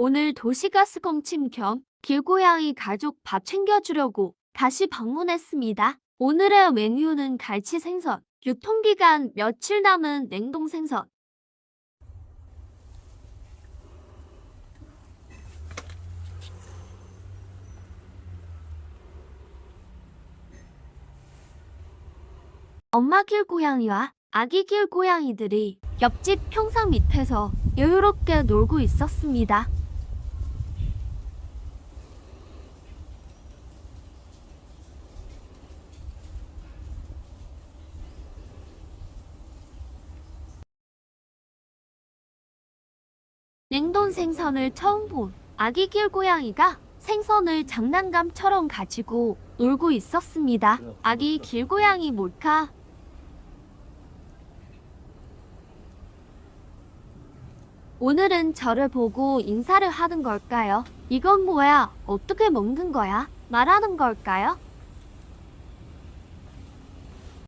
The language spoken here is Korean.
오늘 도시가스 검침 겸 길고양이 가족 밥 챙겨주려고 다시 방문했습니다. 오늘의 메뉴는 갈치 생선, 유통기간 며칠 남은 냉동 생선, 엄마 길고양이와 아기 길고양이들이 옆집 평상 밑에서 여유롭게 놀고 있었습니다. 냉동 생선을 처음 본 아기 길고양이가 생선을 장난감처럼 가지고 놀고 있었습니다. 아기 길고양이 몰카 오늘은 저를 보고 인사를 하는 걸까요? 이건 뭐야? 어떻게 먹는 거야? 말하는 걸까요?